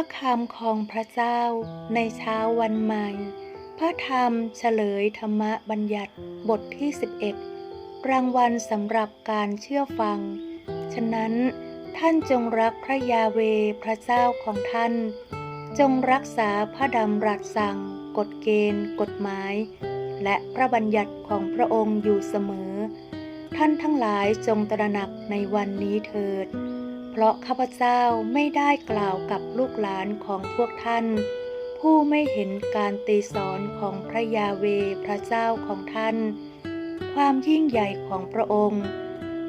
ระคำของพระเจ้าในเช้าวันใหม่ พระธรรมเฉลยธรรมบัญญัติบทที่ 11 รางวัลสำหรับการเชื่อฟัง ฉะนั้นท่านจงรักพระยาเวพระเจ้าของท่าน จงรักษาพระดำรัสสั่ง กฎเกณฑ์ กฎหมาย และพระบัญญัติของพระองค์อยู่เสมอ ท่านทั้งหลายจงตระหนักในวันนี้เถิด เพราะข้าพเจ้าไม่ได้กล่าวกับลูกหลานของพวกท่าน ผู้ไม่เห็นการตีสอนของพระยาเวพระเจ้าของท่าน ความยิ่งใหญ่ของพระองค์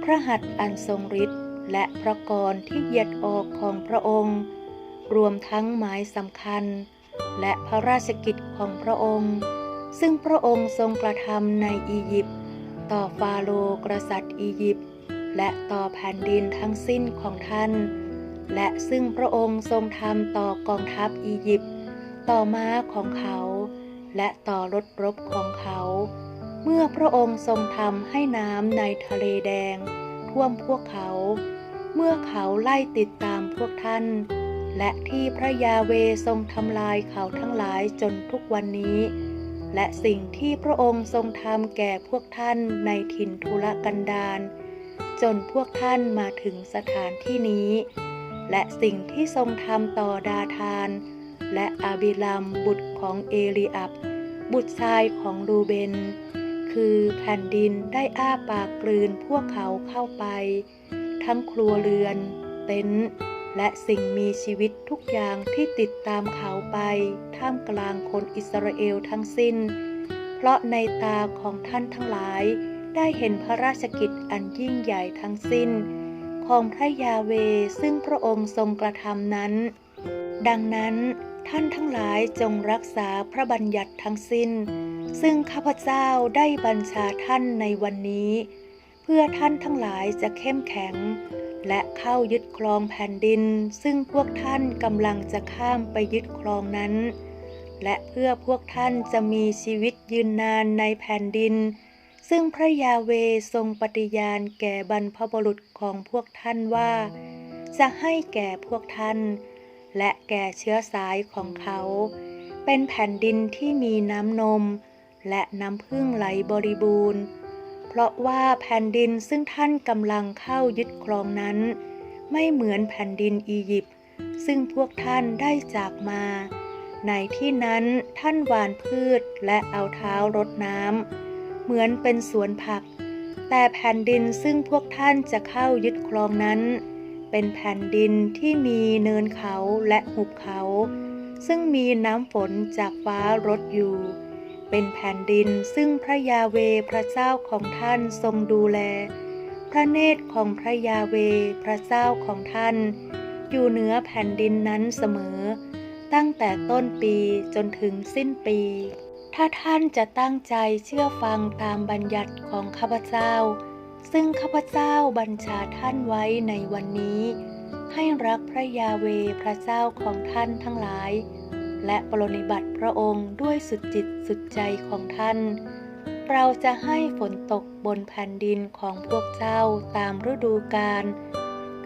พระหัตถ์อันทรงฤทธิ์และพระกรที่เหยียดออกของพระองค์ รวมทั้งหมายสำคัญ และพระราชกิจของพระองค์ ซึ่งพระองค์ทรงกระทำในอียิปต์ต่อฟาโรกษัตริย์อียิปต์ และต่อแผ่นดินทั้งสิ้นของท่าน และซึ่งพระองค์ทรงทำต่อกองทัพอียิปต์ต่อม้าของเขา และต่อรถรบของเขา เมื่อพระองค์ทรงทำให้น้ำในทะเลแดง ท่วมพวกเขา เมื่อเขาไล่ติดตามพวกท่าน และที่พระยาเวทรงทำลายเขาทั้งหลายจนทุกวันนี้และสิ่งที่พระองค์ทรงทำแก่พวกท่านในถิ่นทุรกันดาร จนพวกท่านมาถึงสถานที่นี้ และสิ่งที่ทรงทำต่อดาทาน และอาบิลัมบุตรของเอลีอับ บุตรชายของรูเบน คือแผ่นดินได้อ้าปากกลืนพวกเขาเข้าไป ทั้งครัวเรือน เต็นท์และสิ่งมีชีวิตทุกอย่างที่ติดตามเขาไป ท่ามกลางคนอิสราเอลทั้งสิ้น เพราะในตาของท่านทั้งหลาย ได้เห็นพระราชกิจอันยิ่งใหญ่ทั้งสิ้น ของพระยาเวซึ่งพระองค์ทรงกระทำนั้น ดังนั้นท่านทั้งหลายจงรักษาพระบัญญัติทั้งสิ้น ซึ่งข้าพเจ้าได้บัญชาท่านในวันนี้ เพื่อท่านทั้งหลายจะเข้มแข็ง และเข้ายึดครองแผ่นดิน ซึ่งพวกท่านกำลังจะข้ามไปยึดครองนั้น และเพื่อพวกท่านจะมีชีวิตยืนนานในแผ่นดิน ซึ่งพระยาเวทรงปฏิญาณแก่บรรพบุรุษของพวกท่านว่า จะให้แก่พวกท่าน และแก่เชื้อสายของเขา เป็นแผ่นดินที่มีน้ำนม และน้ำพึ่งไหลบริบูรณ์ เพราะว่าแผ่นดินซึ่งท่านกำลังเข้ายึดครองนั้น ไม่เหมือนแผ่นดินอียิปต์ซึ่งพวกท่านได้จากมา ในที่นั้นท่านหว่านพืชและเอาเท้ารดน้ำ เหมือนเป็นสวนผัก แต่แผ่นดินซึ่งพวกท่านจะเข้ายึดครองนั้น เป็นแผ่นดินที่มีเนินเขาและหุบเขา ซึ่งมีน้ำฝนจากฟ้ารดอยู่ เป็นแผ่นดินซึ่งพระยาเวพระเจ้าของท่านทรงดูแล พระเนตรของพระยาเวพระเจ้าของท่าน อยู่เหนือแผ่นดินนั้นเสมอ ตั้งแต่ต้นปีจนถึงสิ้นปี ถ้าท่านจะตั้งใจเชื่อฟังตามบัญญัติของข้าพเจ้า ซึ่งข้าพเจ้าบัญชาท่านไว้ในวันนี้ ให้รักพระยาเวพระเจ้าของท่านทั้งหลาย และปรนนิบัติพระองค์ด้วยสุดจิตสุดใจของท่าน เราจะให้ฝนตกบนแผ่นดินของพวกเจ้าตามฤดูกาล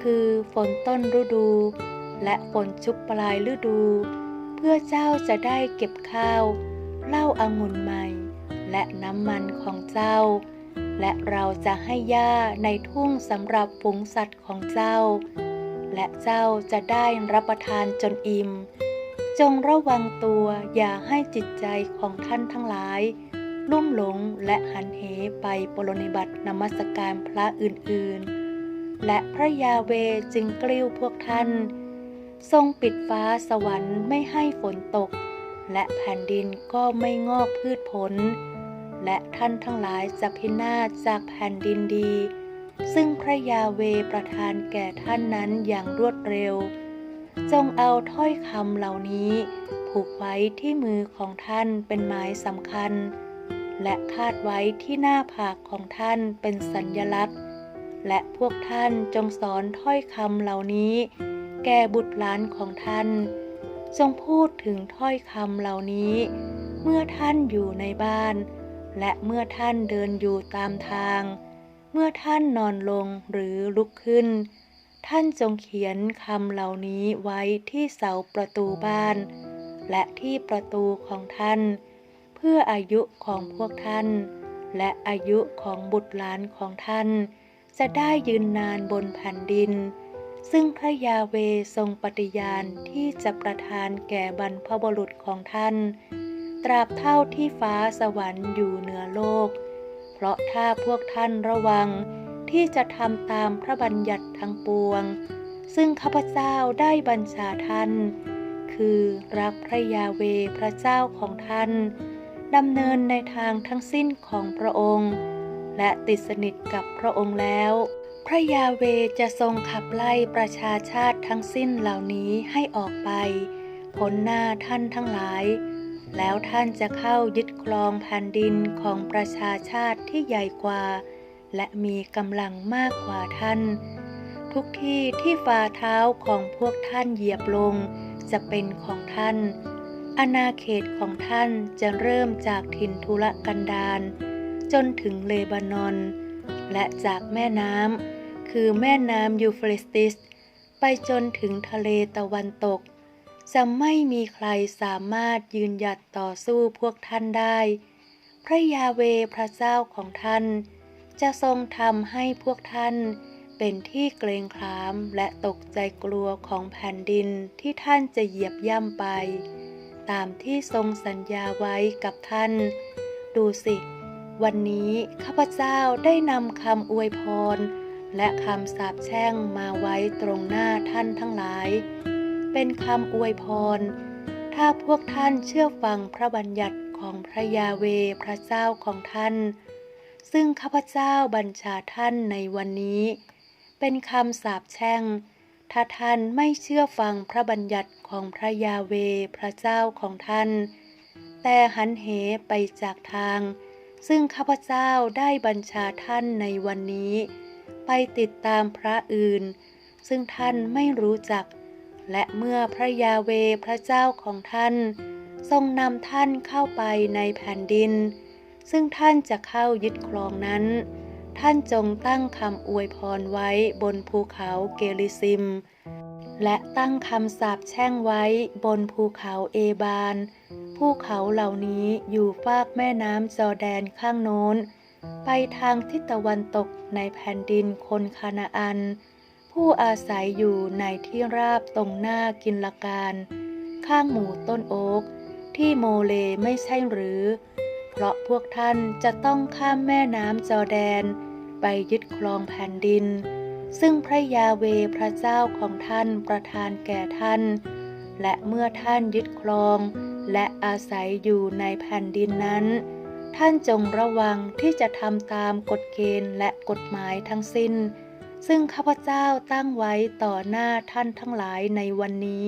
คือฝนต้นฤดู และฝนชุบปลายฤดู เพื่อเจ้าจะได้เก็บข้าว เหล้าอางุ่นใหม่ และน้ำมันของเจ้า และเราจะให้หญ้าในทุ่งสำหรับฝูงสัตว์ของเจ้า และเจ้าจะได้รับประทานจนอิ่ม จงระวังตัวอย่าให้จิตใจของท่านทั้งหลาย ลุ่มหลงและหันเหไปปรนนิบัตินมัสการพระอื่นๆ และพระยาเวจึงกลิ้วพวกท่าน ทรงปิดฟ้าสวรรค์ไม่ให้ฝนตก และแผ่นดินก็ไม่งอกพืชผล และท่านทั้งหลายจะพินาศจากแผ่นดินดี ซึ่งพระยาเวประทานแก่ท่านนั้นอย่างรวดเร็ว จงเอาถ้อยคำเหล่านี้ ผูกไว้ที่มือของท่านเป็นหมายสำคัญ และคาดไว้ที่หน้าผากของท่านเป็นสัญญลักษณ์ และพวกท่านจงสอนถ้อยคำเหล่านี้ แก่บุตรหลานของท่าน จงพูดถึงถ้อยคำเหล่านี้ เมื่อท่านอยู่ในบ้าน และเมื่อท่านเดินอยู่ตามทาง เมื่อท่านนอนลงหรือลุกขึ้น ท่านจงเขียนคำเหล่านี้ไว้ที่เสาประตูบ้าน และที่ประตูของท่าน เพื่ออายุของพวกท่าน และอายุของบุตรหลานของท่าน จะได้ยืนนานบนแผ่นดิน ซึ่งพระยาเวทรงปฏิญาณที่จะประทานแก่บรรพบุรุษของท่าน ตราบเท่าที่ฟ้าสวรรค์อยู่เหนือโลก เพราะถ้าพวกท่านระวังที่จะทำตามพระบัญญัติทั้งปวง ซึ่งข้าพเจ้าได้บัญชาท่าน คือรักพระยาเวพระเจ้าของท่านดำเนินในทางทั้งสิ้นของพระองค์ และติดสนิทกับพระองค์แล้ว พระยาเวจะทรงขับไล่ประชาชาติทั้งสิ้นเหล่านี้ให้ออกไปพ้นหน้าท่านทั้งหลาย แล้วท่านจะเข้ายึดครองแผ่นดินของประชาชาติที่ใหญ่กว่า และมีกำลังมากกว่าท่าน ทุกที่ที่ฝ่าเท้าของพวกท่านเหยียบลง จะเป็นของท่าน อาณาเขตของท่านจะเริ่มจากถิ่นทุรกันดารจนถึงเลบานอน และจากแม่น้ำ คือแม่น้ำยูเฟรสติส ไปจนถึงทะเลตะวันตก จะไม่มีใครสามารถยืนหยัดต่อสู้พวกท่านได้ พระยาเวพระเจ้าของท่าน จะทรงทำให้พวกท่านเป็นที่เกรงขามและตกใจกลัวของแผ่นดินที่ท่านจะเหยียบย่ำไป ตามที่ทรงสัญญาไว้กับท่าน ดูสิ วันนี้ข้าพเจ้าได้นำคำอวยพร และคำสาปแช่งมาไว้ตรงหน้าท่านทั้งหลาย เป็นคำอวยพร ถ้าพวกท่านเชื่อฟังพระบัญญัติของพระยาเวพระเจ้าของท่าน ซึ่งข้าพเจ้าบัญชาท่านในวันนี้ เป็นคำสาปแช่ง ถ้าท่านไม่เชื่อฟังพระบัญญัติของพระยาเวพระเจ้าของท่าน แต่หันเหไปจากทาง ซึ่งข้าพเจ้าได้บัญชาท่านในวันนี้ ไปติดตามพระอื่น ซึ่งท่านไม่รู้จัก และเมื่อพระยาเวพระเจ้าของท่าน ทรงนำท่านเข้าไปในแผ่นดิน ซึ่งท่านจะเข้ายึดครองนั้น ท่านจงตั้งคำอวยพรไว้บนภูเขาเกลิซิม และตั้งคำสาปแช่งไว้บนภูเขาเอบาน ภูเขาเหล่านี้อยู่ฟากแม่น้ำจอแดนข้างโน้น ไปทางทิศตะวันตกในแผ่นดินคนคานาอัน ผู้อาศัยอยู่ในที่ราบตรงหน้ากินละการ ข้างหมู่ต้นโอ๊กที่โมเลไม่ใช่หรือ เพราะพวกท่านจะต้องข้ามแม่น้ำจอแดน ไปยึดครองแผ่นดิน ซึ่งพระยาเวพระเจ้าของท่านประทานแก่ท่าน และเมื่อท่านยึดครอง และอาศัยอยู่ในแผ่นดินนั้น ท่านจงระวังที่จะทำตามกฎเกณฑ์และกฎหมายทั้งสิ้น ซึ่งข้าพเจ้าตั้งไว้ต่อหน้าท่านทั้งหลายในวันนี้